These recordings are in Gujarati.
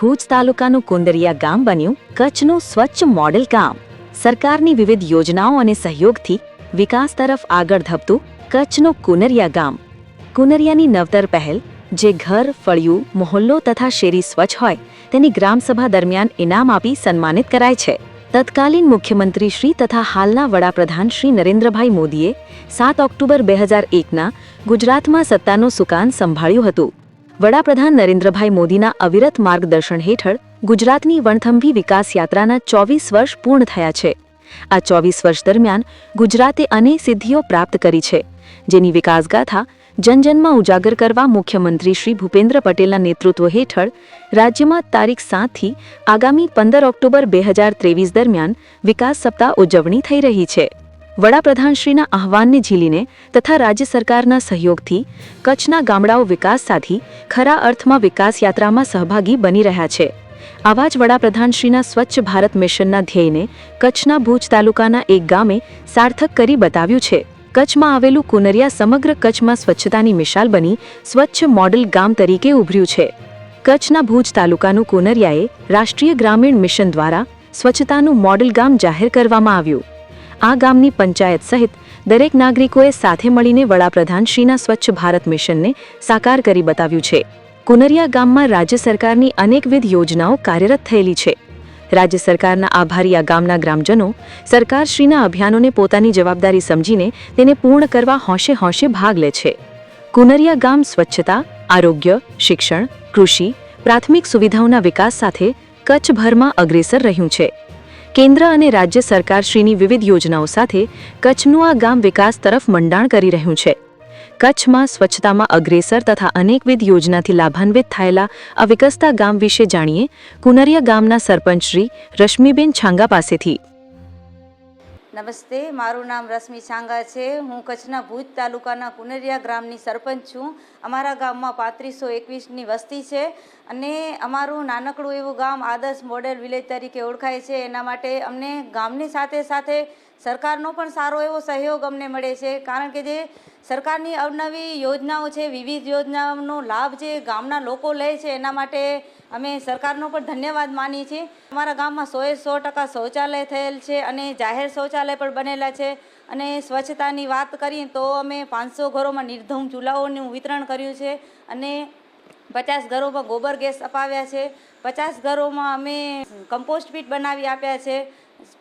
ભુજ તાલુકાનું કુંદરિયા ગામ બન્યું કચ્છનું સ્વચ્છ મોડેલ ગામ. સરકારની વિવિધ યોજનાઓ અને સહયોગથી વિકાસ તરફ આગળ ધપતું કચ્છનું કુનરિયા ગામ. કુનરિયાની નવતર પહેલ, જે ઘર, ફળિયું, મોહલ્લો તથા શેરી સ્વચ્છ હોય, તેની ગ્રામસભા દરમિયાન ઇનામ આપી સન્માનિત કરાય છે. તત્કાલીન મુખ્યમંત્રી શ્રી તથા હાલના વડાપ્રધાન શ્રી નરેન્દ્રભાઈ મોદીએ સાત ઓક્ટોબર બે હજાર એકના ગુજરાતમાં સત્તાનું સુકાન સંભાળ્યું હતું. વડાપ્રધાન નરેન્દ્રભાઈ મોદીના અવિરત માર્ગદર્શન હેઠળ ગુજરાતની વણથંભી વિકાસ યાત્રાના ચોવીસ વર્ષ પૂર્ણ થયા છે. આ ચોવીસ વર્ષ દરમિયાન ગુજરાતે અનેક સિદ્ધિઓ પ્રાપ્ત કરી છે. જેની વિકાસગાથા જનજનમાં ઉજાગર કરવા મુખ્યમંત્રી શ્રી ભૂપેન્દ્ર પટેલના નેતૃત્વ હેઠળ રાજ્યમાં તારીખ સાતથી આગામી પંદર ઓક્ટોબર બે હજાર ત્રેવીસ દરમિયાન વિકાસ સપ્તાહ ઉજવણી થઈ રહી છે. વડાપ્રધાનશ્રીના આહવાનને ઝીલીને તથા રાજ્ય સરકારના સહયોગથી કચ્છના ગામડાઓ વિકાસ સાધી ખરા અર્થમાં વિકાસ યાત્રામાં સહભાગી બની રહ્યા છે. આવા જ વડાપ્રધાનશ્રીના સ્વચ્છ ભારત મિશનના ધ્યેયને કચ્છના ભુજ તાલુકાના એક ગામે સાર્થક કરી બતાવ્યું છે. કચ્છમાં આવેલું કુનરિયા સમગ્ર કચ્છમાં સ્વચ્છતાની મિશાલ બની સ્વચ્છ મોડલ ગામ તરીકે ઉભર્યું છે. કચ્છના ભુજ તાલુકાનું કુનરિયાએ રાષ્ટ્રીય ગ્રામીણ મિશન દ્વારા સ્વચ્છતાનું મોડલ ગામ જાહેર કરવામાં આવ્યું. આ ગામની પંચાયત સહિત દરેક નાગરિકોએ સાથે મળીને વડાપ્રધાનશ્રીના સ્વચ્છ ભારત મિશનને સાકાર કરી બતાવ્યું છે. કુનરિયા ગામમાં રાજ્ય સરકારની અનેકવિધ યોજનાઓ કાર્યરત થયેલી છે. રાજ્ય સરકારના આભારી આ ગામના ગ્રામજનો સરકારશ્રીના અભિયાનોને પોતાની જવાબદારી સમજીને તેને પૂર્ણ કરવા હોંશે હોંશે ભાગ લે છે. કુનરિયા ગામ સ્વચ્છતા, આરોગ્ય, શિક્ષણ, કૃષિ, પ્રાથમિક સુવિધાઓના વિકાસ સાથે કચ્છભરમાં અગ્રેસર રહ્યું છે. કેન્દ્ર અને રાજ્ય સરકારશ્રીની વિવિધ યોજનાઓ સાથે કચ્છનું આ ગામ વિકાસ તરફ મંડાણ કરી રહ્યું છે. કચ્છમાં સ્વચ્છતામાં અગ્રેસર તથા અનેકવિધ યોજનાથી લાભાન્વિત થયેલા આ વિકસતા ગામ વિશે જાણીએ કુનરિયા ગામના સરપંચ શ્રી રશ્મિબેન છાંગા પાસેથી. નમસ્તે, મારું નામ રશ્મિ છાંગા છે. હું કચ્છના ભુજ તાલુકાના કુનરિયા ગ્રામની સરપંચ છું. અમારા ગામમાં પાંત્રીસો એકવીસની વસ્તી છે અને અમારું નાનકડું એવું ગામ આદર્શ મોડેલ વિલેજ તરીકે ઓળખાય છે. એના માટે અમને ગામની સાથે સાથે સરકારનો પણ સારો એવો સહયોગ અમને મળે છે. કારણ કે જે સરકારની અવનવી યોજનાઓ છે, વિવિધ યોજનાઓનો લાભ જે ગામના લોકો લે છે, એના માટે અમે સરકારનો પણ ધન્યવાદ માનીએ છીએ. અમારા ગામમાં સોએ સો ટકા શૌચાલય થયેલ છે અને જાહેર શૌચાલય પણ બનેલા છે. અને સ્વચ્છતાની વાત કરીએ તો અમે પાંચસો ઘરોમાં નિર્ધમ ચૂલાઓનું વિતરણ કર્યું છે અને પચાસ ઘરોમાં ગોબર ગેસ અપાવ્યા છે. પચાસ ઘરોમાં અમે કમ્પોસ્ટ પીટ બનાવી આપ્યા છે.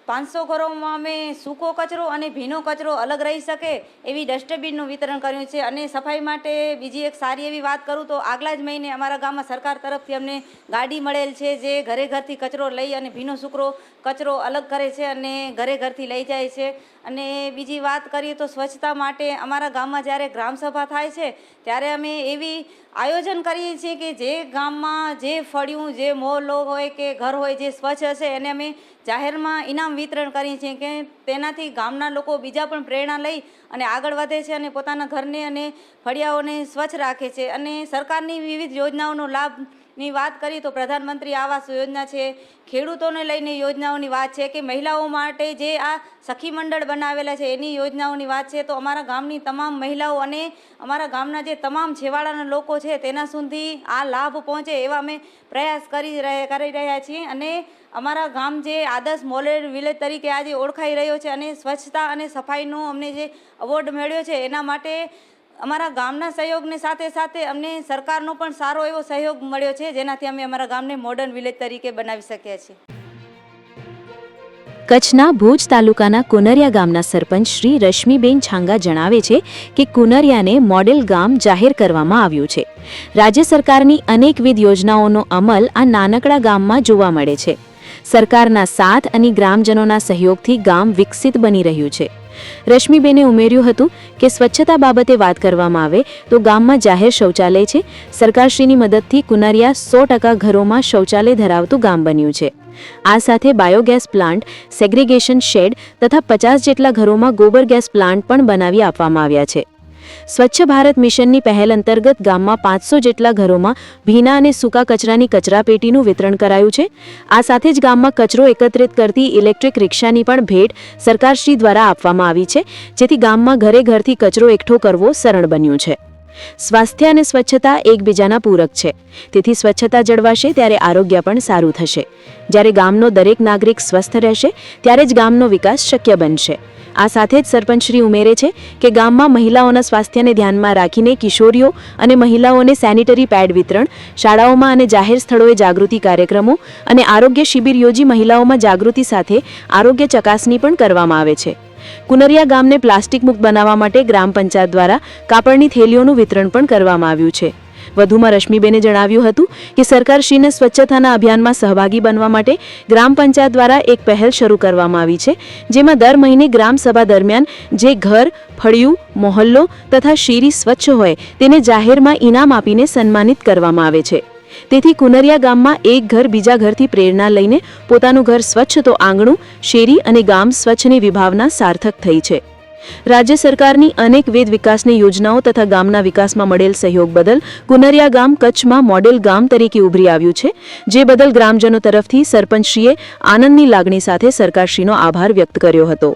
પાંચસો ઘરોમાં અમે સૂકો કચરો અને ભીનો કચરો અલગ રહી શકે એવી ડસ્ટબિનનું વિતરણ કર્યું છે. અને સફાઈ માટે બીજી એક સારી એવી વાત કરું તો આગલા જ મહિને અમારા ગામમાં સરકાર તરફથી અમને ગાડી મળેલ છે જે ઘરે ઘરથી કચરો લઈ અને ભીનો સૂકરો કચરો અલગ કરે છે અને ઘરે ઘરથી લઈ જાય છે. અને બીજી વાત કરીએ તો સ્વચ્છતા માટે અમારા ગામમાં જ્યારે ગ્રામસભા થાય છે ત્યારે અમે એવી આયોજન કરીએ છીએ કે જે ગામમાં જે ફળિયું, જે મોહલ્લો હોય કે ઘર હોય જે સ્વચ્છ હશે એને અમે જાહેરમાં ઇનામ વિતરણ કરીએ છીએ કે તેનાથી ગામના લોકો બીજા પણ પ્રેરણા લઈ અને આગળ વધે છે અને પોતાના ઘરને અને ફળિયાઓને સ્વચ્છ રાખે છે. અને સરકારની વિવિધ યોજનાઓનો લાભની વાત કરીએ તો પ્રધાનમંત્રી આવાસ યોજના છે. ખેડૂતોને લઈને યોજનાઓની વાત છે કે મહિલાઓ માટે જે આ સખી મંડળ બનાવેલા છે એની યોજનાઓની વાત છે. તો અમારા ગામની તમામ મહિલાઓ અને અમારા ગામના જે તમામ છેવાડાના લોકો છે તેના સુધી આ લાભ પહોંચે એવા અમે પ્રયાસ કરી રહ્યા કરી રહ્યા છીએ. અને અમારા ગામ જે આદર્શ મોલેર વિલેજ તરીકે આજે ઓળખાઈ રહ્યો છે અને સ્વચ્છતા અને સફાઈનો અમને જે અવોર્ડ મળ્યો છે એના માટે અમારા ગામના સહયોગને સાથે સાથે અમને સરકારનો પણ સારો એવો સહયોગ મળ્યો છે, જેનાથી અમે અમારા ગામને મોડર્ન વિલેજ તરીકે બનાવી શક્યા છીએ. કચ્છના ભુજ તાલુકાના કુનરિયા ગામના સરપંચ શ્રી રશ્મિબેન છાંગા જણાવે છે કે કુનરિયાને મોડેલ ગામ જાહેર કરવામાં આવ્યું છે. રાજ્ય સરકારની અનેકવિધ યોજનાઓનો અમલ આ નાનકડા ગામમાં જોવા મળે છે. સરકારના સાથ અને ગ્રામજનોના સહયોગથી ગામ વિકસિત બની રહ્યું છે. રશ્મિબેને ઉમેર્યું હતું કે સ્વચ્છતા બાબતે વાત કરવામાં આવે તો ગામમાં જાહેર શૌચાલય છે. સરકારશ્રીની મદદથી કુનરિયા સો ટકા ઘરોમાં શૌચાલય ધરાવતું ગામ બન્યું છે. આ સાથે બાયોગેસ પ્લાન્ટ, સેગ્રીગેશન શેડ તથા પચાસ જેટલા ઘરોમાં ગોબર ગેસ પ્લાન્ટ પણ બનાવી આપવામાં આવ્યા છે. સ્વચ્છ ભારત મિશનની પહેલ અંતર્ગત ગામમાં પાંચસો જેટલા ઘરોમાં ભીના અને સૂકા કચરાની કચરાપેટીનું વિતરણ કરાયું છે. આ સાથે જ ગામમાં કચરો એકત્રિત કરતી ઇલેક્ટ્રિક રિક્ષાની પણ ભેટ સરકારશ્રી દ્વારા આપવામાં આવી છે, જેથી ગામમાં ઘરે ઘરથી કચરો એકઠો કરવો સરળ બન્યું છે. સ્વાસ્થ્ય અને સ્વચ્છતા એકબીજાના પૂરક છે. તેથી સ્વચ્છતા જળવાશે ત્યારે આરોગ્ય પણ સારું થશે. જ્યારે ગામનો દરેક નાગરિક સ્વસ્થ રહેશે, ત્યારે જ ગામનો વિકાસ શક્ય બનશે. આ સાથે જ સરપંચશ્રી ઉમેરે છે કે ગામમાં મહિલાઓના સ્વાસ્થ્યને ધ્યાનમાં રાખીને કિશોરીઓ અને મહિલાઓને સેનિટરી પેડ વિતરણ, શાળાઓમાં અને જાહેર સ્થળોએ જાગૃતિ કાર્યક્રમો અને આરોગ્ય શિબિર યોજી મહિલાઓમાં જાગૃતિ સાથે આરોગ્ય ચકાસણી પણ કરવામાં આવે છે. કુનરિયા ગામને પ્લાસ્ટિક મુક્ત બનાવવા માટે ગ્રામ પંચાયત દ્વારા કાપડની થેલીઓનું વિતરણ પણ કરવામાં આવ્યું છે. વધુમાં રશ્મિબેને જણાવ્યું હતું કે સરકારશ્રીને સ્વચ્છતાના અભિયાનમાં સહભાગી બનવા માટે ગ્રામ પંચાયત દ્વારા એક પહેલ શરૂ કરવામાં આવી છે, જેમાં દર મહિને ગ્રામ સભા દરમિયાન જે ઘર, ફળિયું, મોહલ્લો તથા શેરી સ્વચ્છ હોય તેને જાહેરમાં ઇનામ આપીને સન્માનિત કરવામાં આવે છે. તેથી કુનરિયા ગામમાં એક ઘર બીજા ઘરથી પ્રેરણા લઈને પોતાનું ઘર સ્વચ્છ તો આંગણું, શેરી અને ગામ સ્વચ્છની વિભાવના સાર્થક થઈ છે. રાજ્ય સરકારની અનેક વેદ વિકાસની યોજનાઓ તથા ગામના વિકાસમાં મળેલ સહયોગ બદલ કુનરિયા ગામ કચ્છમાં મોડેલ ગામ તરીકે ઉભરી આવ્યું છે, જે બદલ ગ્રામજનો તરફથી સરપંચશ્રીએ આનંદની લાગણી સાથે સરકારશ્રીનો આભાર વ્યક્ત કર્યો હતો.